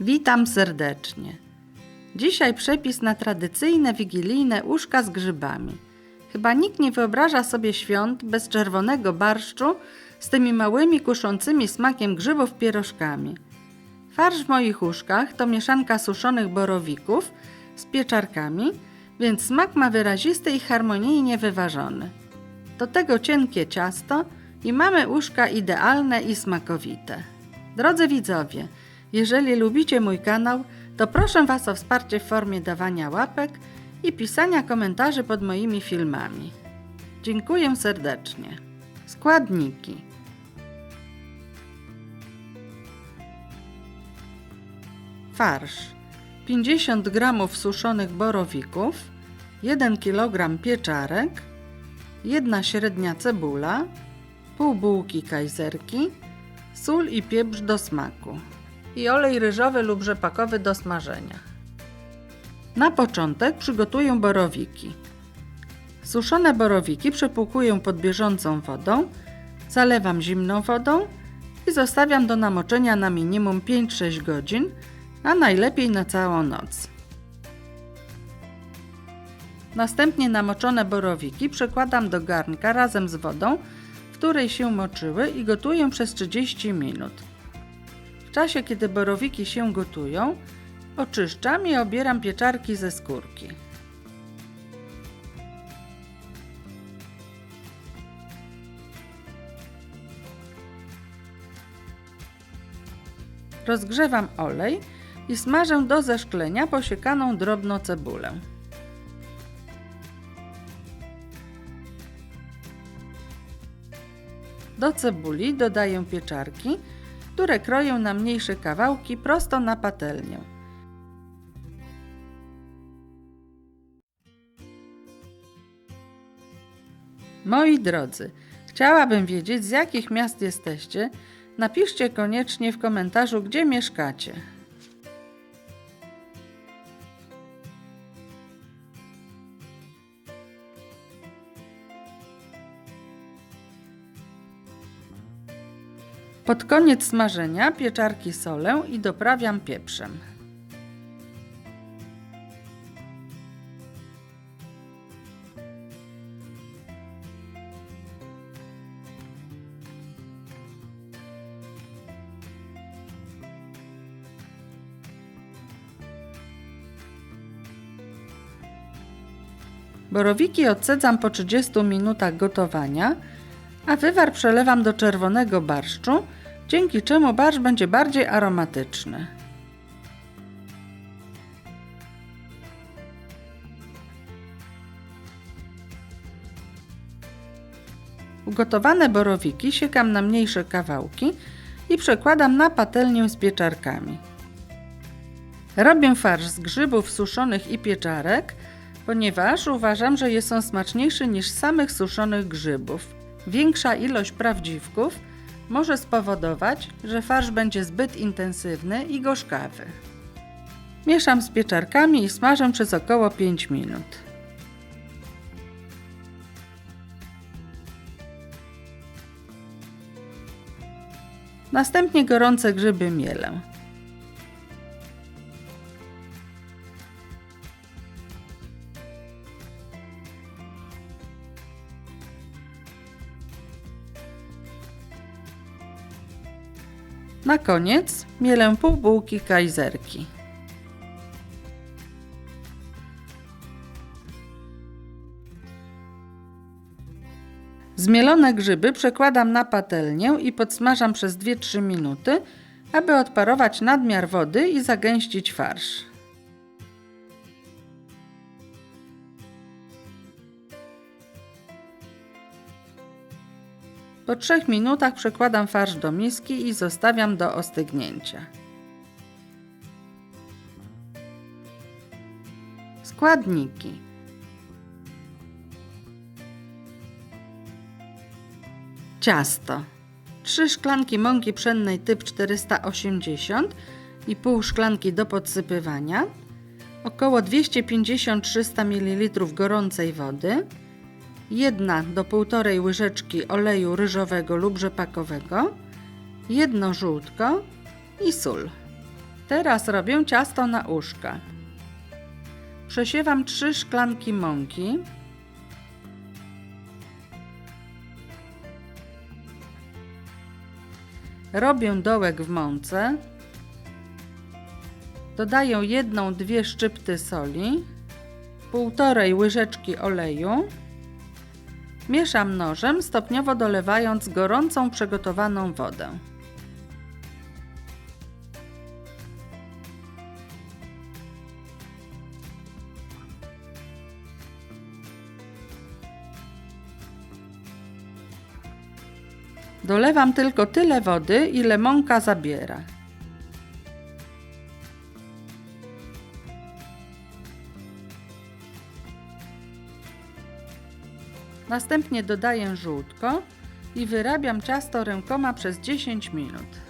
Witam serdecznie. Dzisiaj przepis na tradycyjne wigilijne uszka z grzybami. Chyba nikt nie wyobraża sobie świąt bez czerwonego barszczu z tymi małymi kuszącymi smakiem grzybów pierożkami. Farsz w moich uszkach to mieszanka suszonych borowików z pieczarkami, więc smak ma wyrazisty i harmonijnie wyważony. Do tego cienkie ciasto i mamy uszka idealne i smakowite. Drodzy widzowie, jeżeli lubicie mój kanał, to proszę Was o wsparcie w formie dawania łapek i pisania komentarzy pod moimi filmami. Dziękuję serdecznie. Składniki. Farsz 50 g suszonych borowików, 1 kg pieczarek, jedna średnia cebula, pół bułki kajzerki, sól i pieprz do smaku i olej ryżowy lub rzepakowy do smażenia. Na początek przygotuję borowiki. Suszone borowiki przepłukuję pod bieżącą wodą, zalewam zimną wodą i zostawiam do namoczenia na minimum 5-6 godzin, a najlepiej na całą noc. Następnie namoczone borowiki przekładam do garnka razem z wodą, w której się moczyły i gotuję przez 30 minut. Czasie, kiedy borowiki się gotują, oczyszczam i obieram pieczarki ze skórki. Rozgrzewam olej i smażę do zeszklenia posiekaną drobno cebulę. Do cebuli dodaję pieczarki, które kroję na mniejsze kawałki prosto na patelnię. Moi drodzy, chciałabym wiedzieć z jakich miast jesteście. Napiszcie koniecznie w komentarzu, gdzie mieszkacie. Pod koniec smażenia pieczarki solę i doprawiam pieprzem. Borowiki odsadzam po 30 minutach gotowania, a wywar przelewam do czerwonego barszczu, dzięki czemu barszcz będzie bardziej aromatyczny. Ugotowane borowiki siekam na mniejsze kawałki i przekładam na patelnię z pieczarkami. Robię farsz z grzybów suszonych i pieczarek, ponieważ uważam, że jest on smaczniejszy niż samych suszonych grzybów. Większa ilość prawdziwków może spowodować, że farsz będzie zbyt intensywny i gorzkawy. Mieszam z pieczarkami i smażę przez około 5 minut. Następnie gorące grzyby mielę. Na koniec mielę pół bułki kajzerki. Zmielone grzyby przekładam na patelnię i podsmażam przez 2-3 minuty, aby odparować nadmiar wody i zagęścić farsz. Po 3 minutach przekładam farsz do miski i zostawiam do ostygnięcia. Składniki. Ciasto. 3 szklanki mąki pszennej typ 480 i pół szklanki do podsypywania, około 250-300 ml gorącej wody, jedna do półtorej łyżeczki oleju ryżowego lub rzepakowego, jedno żółtko i sól. Teraz robię ciasto na uszka. Przesiewam 3 szklanki mąki. Robię dołek w mące. Dodaję jedną, dwie szczypty soli, półtorej łyżeczki oleju. Mieszam nożem, stopniowo dolewając gorącą przygotowaną wodę. Dolewam tylko tyle wody, ile mąka zabiera. Następnie dodaję żółtko i wyrabiam ciasto rękoma przez 10 minut.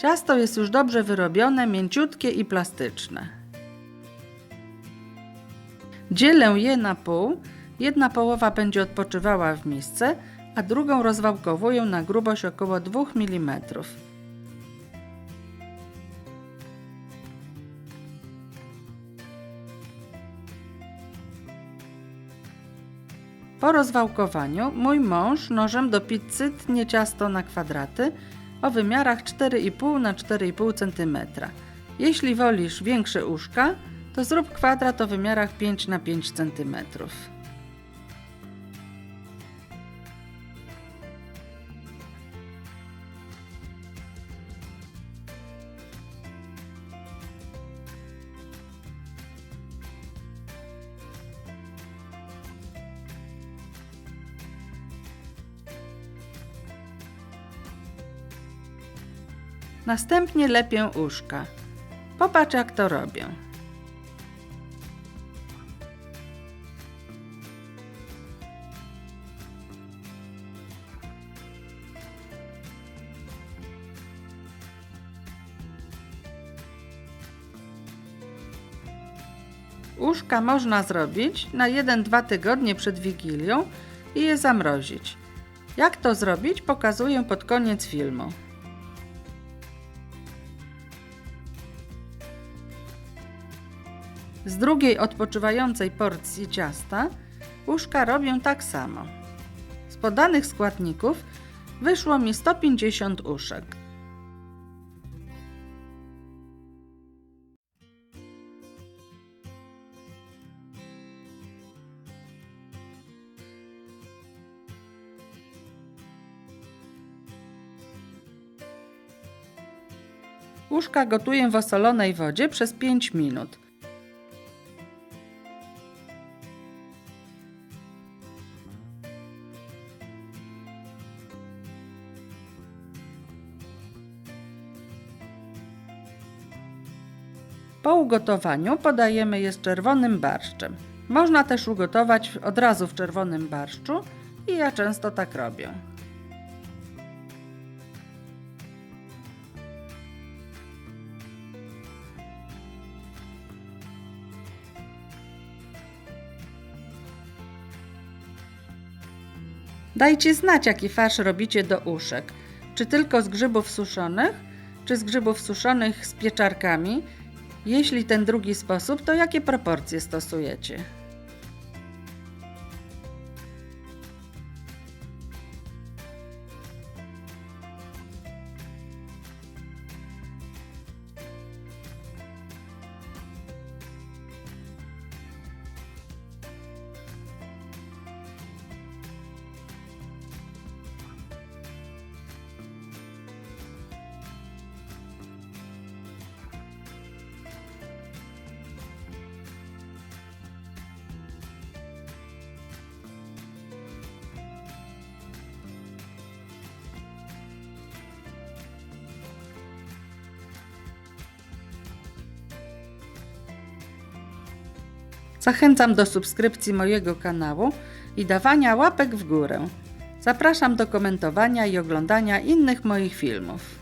Ciasto jest już dobrze wyrobione, mięciutkie i plastyczne. Dzielę je na pół. Jedna połowa będzie odpoczywała w misce, a drugą rozwałkowuję na grubość około 2 mm. Po rozwałkowaniu mój mąż nożem do pizzy tnie ciasto na kwadraty o wymiarach 4,5 na 4,5 cm. Jeśli wolisz większe uszka, to zrób kwadrat o wymiarach 5 na 5 cm. Następnie lepię uszka. Popatrz jak to robię. Uszka można zrobić na 1-2 tygodnie przed Wigilią i je zamrozić. Jak to zrobić pokazuję pod koniec filmu. Z drugiej odpoczywającej porcji ciasta uszka robię tak samo. Z podanych składników wyszło mi 150 uszek. Uszka gotuję w osolonej wodzie przez 5 minut. Po ugotowaniu podajemy je z czerwonym barszczem. Można też ugotować od razu w czerwonym barszczu i ja często tak robię. Dajcie znać, jaki farsz robicie do uszek. Czy tylko z grzybów suszonych, czy z grzybów suszonych z pieczarkami, jeśli ten drugi sposób, to jakie proporcje stosujecie? Zachęcam do subskrypcji mojego kanału i dawania łapek w górę. Zapraszam do komentowania i oglądania innych moich filmów.